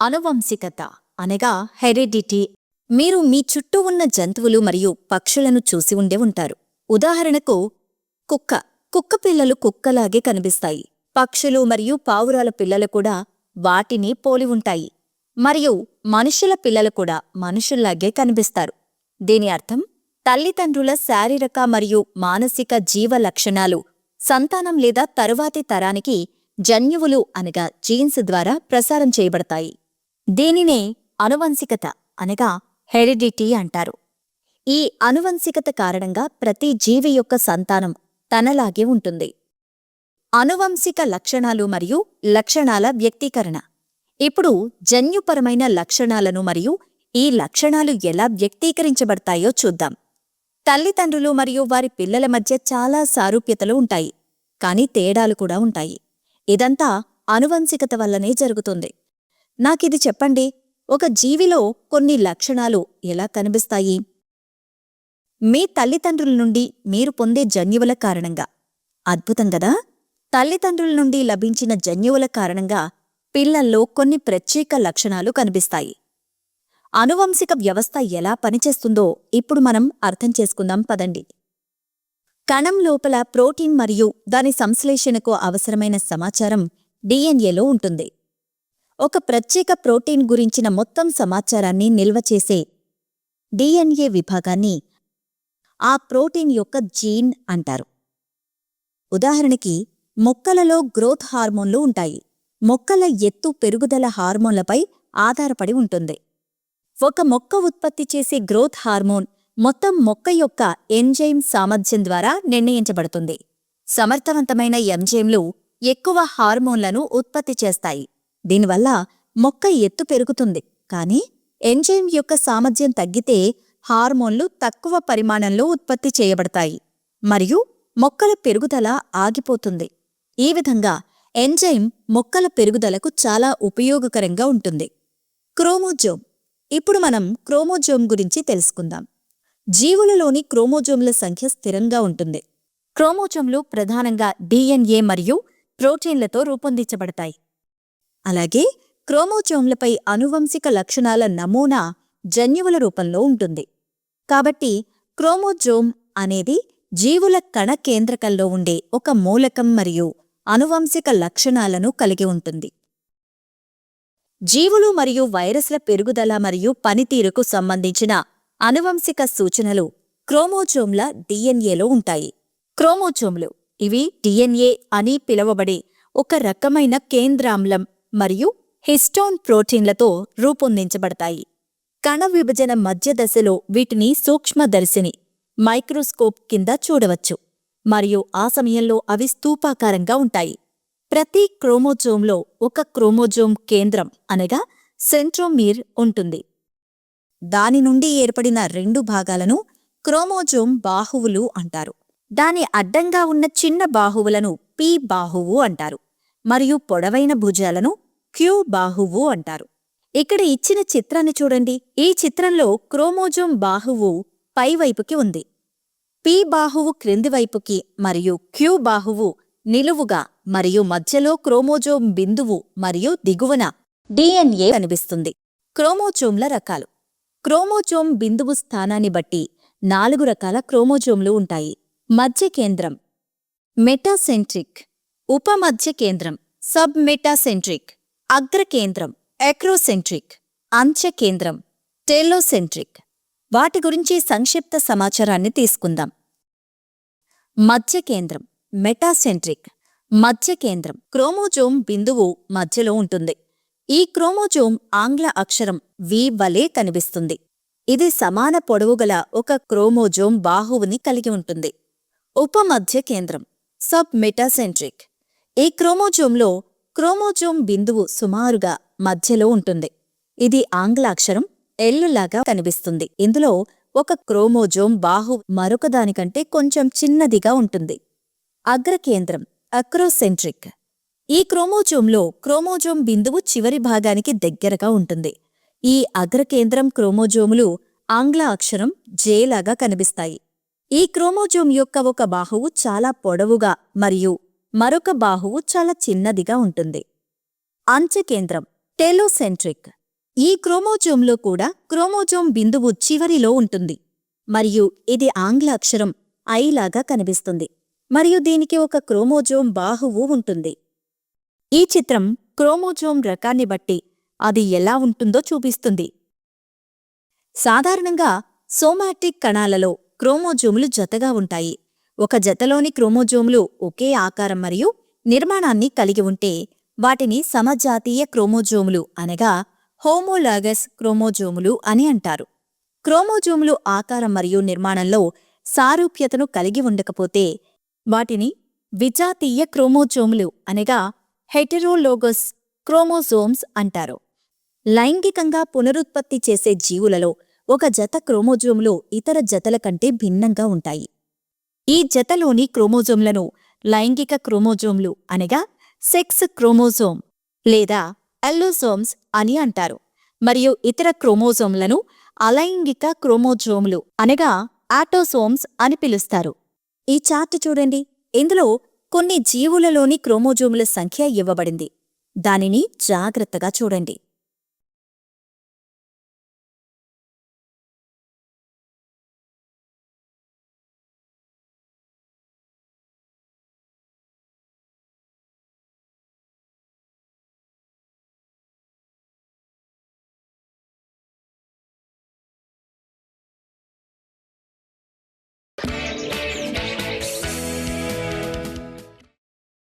అనువంశికత అనగా హెరిడిటీ. మీరు మీ చుట్టూ ఉన్న జంతువులు మరియు పక్షులను చూసి ఉండే ఉంటారు. ఉదాహరణకు కుక్క. కుక్క పిల్లలు కుక్కలాగే కనిపిస్తాయి. పక్షులు మరియు పావురాల పిల్లలు కూడా వాటిని పోలి ఉంటాయి. మరియు మనుషుల పిల్లలు కూడా మనుషుల్లాగే కనిపిస్తారు. దీని అర్థం తల్లిదండ్రుల శారీరక మరియు మానసిక జీవ లక్షణాలు సంతానం లేదా తరువాతి తరానికి జన్యువులు అనగా జీన్స్ ద్వారా ప్రసారం చేయబడతాయి. దీనినే అనువంశికత అనగా హెరిడిటీ అంటారు. ఈ అనువంశికత కారణంగా ప్రతి జీవి యొక్క సంతానం తనలాగే ఉంటుంది. అనువంశిక లక్షణాలు మరియు లక్షణాల వ్యక్తీకరణ. ఇప్పుడు జన్యుపరమైన లక్షణాలను మరియు ఈ లక్షణాలు ఎలా వ్యక్తీకరించబడతాయో చూద్దాం. తల్లిదండ్రులు మరియు వారి పిల్లల మధ్య చాలా సారూప్యతలు ఉంటాయి. కాని తేడాలు కూడా ఉంటాయి. ఇదంతా అనువంశికత వల్లనే జరుగుతుంది. నాకిది చెప్పండి ఒక జీవిలో కొన్ని లక్షణాలు ఎలా కనిపిస్తాయి? మీ తల్లిదండ్రుల నుండి మీరు పొందే జన్యువుల కారణంగా. అద్భుతం గదా? తల్లిదండ్రుల నుండి లభించిన జన్యువుల కారణంగా పిల్లల్లో కొన్ని ప్రత్యేక లక్షణాలు కనిపిస్తాయి. అనువంశిక వ్యవస్థ ఎలా పనిచేస్తుందో ఇప్పుడు మనం అర్థం చేసుకుందాం పదండి. కణం లోపల ప్రోటీన్ మరియు దాని సంశ్లేషణకు అవసరమైన సమాచారం డిఎన్ఏలో ఉంటుంది. ఒక ప్రత్యేక ప్రోటీన్ గురించిన మొత్తం సమాచారాన్ని నిల్వ చేసే డిఎన్ఏ విభాగాన్ని ఆ ప్రోటీన్ యొక్క జీన్ అంటారు. ఉదాహరణకి మొక్కలలో గ్రోత్ హార్మోన్లు ఉంటాయి. మొక్కల ఎత్తు పెరుగుదల హార్మోన్లపై ఆధారపడి ఉంటుంది. ఒక మొక్క ఉత్పత్తి చేసే గ్రోత్ హార్మోన్ మొత్తం మొక్క యొక్క ఎంజైమ్ సామర్థ్యం ద్వారా నిర్ణయించబడుతుంది. సమర్థవంతమైన ఎంజైమ్లు ఎక్కువ హార్మోన్లను ఉత్పత్తి చేస్తాయి. దీనివల్ల మొక్క ఎత్తు పెరుగుతుంది. కానీ ఎంజైమ్ యొక్క సామర్థ్యం తగ్గితే హార్మోన్లు తక్కువ పరిమాణంలో ఉత్పత్తి చేయబడతాయి. మరియు మొక్కల పెరుగుదల ఆగిపోతుంది. ఈ విధంగా ఎంజైమ్ మొక్కల పెరుగుదలకు చాలా ఉపయోగకరంగా ఉంటుంది. క్రోమోజోమ్. ఇప్పుడు మనం క్రోమోజోమ్ గురించి తెలుసుకుందాం. జీవులలోని క్రోమోజోమ్ల సంఖ్య స్థిరంగా ఉంటుంది. క్రోమోజోమ్లు ప్రధానంగా డిఎన్ఏ మరియు ప్రోటీన్లతో రూపొందించబడతాయి. అలాగే క్రోమోజోమ్లపై అనువంశిక లక్షణాల నమూనా జన్యువుల రూపంలో ఉంటుంది. కాబట్టి క్రోమోజోమ్ అనేది జీవుల కణ కేంద్రకంలో ఉండే ఒక మూలకం మరియు అనువంశిక లక్షణాలను కలిగి ఉంటుంది. జీవులు మరియు వైరస్ల పెరుగుదల మరియు పనితీరుకు సంబంధించిన అనువంశిక సూచనలు క్రోమోజోమ్ల డిఎన్ఏలో ఉంటాయి. క్రోమోజోమ్లు ఇవి డిఎన్ఏ అని పిలువబడే ఒక రకమైన కేంద్రాంలం మరియు హిస్టోన్ ప్రోటీన్లతో రూపొందించబడతాయి. కణ విభజన మధ్య దశలో వీటిని సూక్ష్మదర్శిని మైక్రోస్కోప్ కింద చూడవచ్చు. మరియు ఆ సమయంలో అవి స్థూపాకారంగా ఉంటాయి. ప్రతి క్రోమోజోమ్లో ఒక క్రోమోజోమ్ కేంద్రం అనగా సెంట్రోమీర్ ఉంటుంది. దాని నుండి ఏర్పడిన రెండు భాగాలను క్రోమోజోమ్ బాహువులు అంటారు. దాని అడ్డంగా ఉన్న చిన్న బాహువులను పి బాహువు అంటారు. మరియు పొడవైన భుజాలను క్యూ బాహువు అంటారు. ఇక్కడ ఇచ్చిన చిత్రాన్ని చూడండి. ఈ చిత్రంలో క్రోమోజోమ్ బాహువు పైవైపుకి ఉంది. పి బాహువు క్రింది వైపుకి మరియు క్యూ బాహువు నిలువుగా మరియు మధ్యలో క్రోమోజోమ్ బిందువు మరియు దిగువన డిఎన్ఏ కనిపిస్తుంది. క్రోమోజోమ్ల రకాలు. క్రోమోజోమ్ బిందువు స్థానాన్ని బట్టి నాలుగు రకాల క్రోమోజోమ్లు ఉంటాయి. మధ్య కేంద్రం. మెటాసెంట్రిక్. ఉపమధ్య కేంద్రం సబ్ మెటాసెంట్రిక్ అగ్రకేంద్రం ఎక్రోసెంట్రిక్ అంత్య కేంద్రం టెలోసెంట్రిక్. వాటి గురించి సంక్షిప్త సమాచారాన్ని తీసుకుందాం. మధ్య కేంద్రం మెటాసెంట్రిక్ మధ్య కేంద్రం క్రోమోజోమ్ బిందువు మధ్యలో ఉంటుంది. ఈ క్రోమోజోమ్ ఆంగ్ల అక్షరం వి వలె కనిపిస్తుంది. ఇది సమాన పొడవుగల ఒక క్రోమోజోమ్ బాహువుని కలిగి ఉంటుంది. ఉపమధ్య కేంద్రం సబ్ మెటాసెంట్రిక్ ఈ క్రోమోజోమ్లో క్రోమోజోమ్ బిందువు సుమారుగా మధ్యలో ఉంటుంది. ఇది ఆంగ్లాక్షరం ఎల్లులాగా కనిపిస్తుంది. ఇందులో ఒక క్రోమోజోమ్ బాహు మరొకదానికంటే కొంచెం చిన్నదిగా ఉంటుంది. అగ్రకేంద్రం అక్రోసెంట్రిక్. ఈ క్రోమోజోమ్లో క్రోమోజోమ్ బిందువు చివరి భాగానికి దగ్గరగా ఉంటుంది. ఈ అగ్రకేంద్రం క్రోమోజోములు ఆంగ్ల అక్షరం జేలాగా కనిపిస్తాయి. ఈ క్రోమోజోమ్ యొక్క ఒక బాహువు చాలా పొడవుగా మరియు మరొక బాహువు చాలా చిన్నదిగా ఉంటుంది. అంచకేంద్రం టెలోసెంట్రిక్. ఈ క్రోమోజోమ్లో కూడా క్రోమోజోమ్ బిందువు చివరిలో ఉంటుంది. మరియు ఇది ఆంగ్ల అక్షరం ఐలాగా కనిపిస్తుంది. మరియు దీనికి ఒక క్రోమోజోమ్ బాహువు ఉంటుంది. ఈ చిత్రం క్రోమోజోమ్ రకాన్ని బట్టి అది ఎలా ఉంటుందో చూపిస్తుంది. సాధారణంగా సోమాటిక్ కణాలలో క్రోమోజోములు జతగా ఉంటాయి. ఒక జతలోని క్రోమోజోములు ఒకే ఆకారం మరియు నిర్మాణాన్ని కలిగి ఉంటే వాటిని సమజాతీయ క్రోమోజోములు అనగా హోమోలాగస్ క్రోమోజోములు అని అంటారు. క్రోమోజోములు ఆకారం మరియు నిర్మాణంలో సారూప్యతను కలిగి ఉండకపోతే వాటిని విజాతీయ క్రోమోజోములు అనగా హెటెరోలోగస్ క్రోమోజోమ్స్ అంటారు. లైంగికంగా పునరుత్పత్తి చేసే జీవులలో ఒక జత క్రోమోజోములు ఇతర జతల కంటే భిన్నంగా ఉంటాయి. ఈ జతలోని క్రోమోజోమ్లను లైంగిక క్రోమోజోమ్లు అనగా సెక్స్ క్రోమోజోమ్ లేదా ఎల్లోజోమ్స్ అని అంటారు. మరియు ఇతర క్రోమోజోమ్లను అలైంగిక క్రోమోజోమ్లు అనగా ఆటోసోమ్స్ అని పిలుస్తారు. ఈ చార్ట్ చూడండి. ఇందులో కొన్ని జీవులలోని క్రోమోజోముల సంఖ్య ఇవ్వబడింది. దానిని జాగ్రత్తగా చూడండి.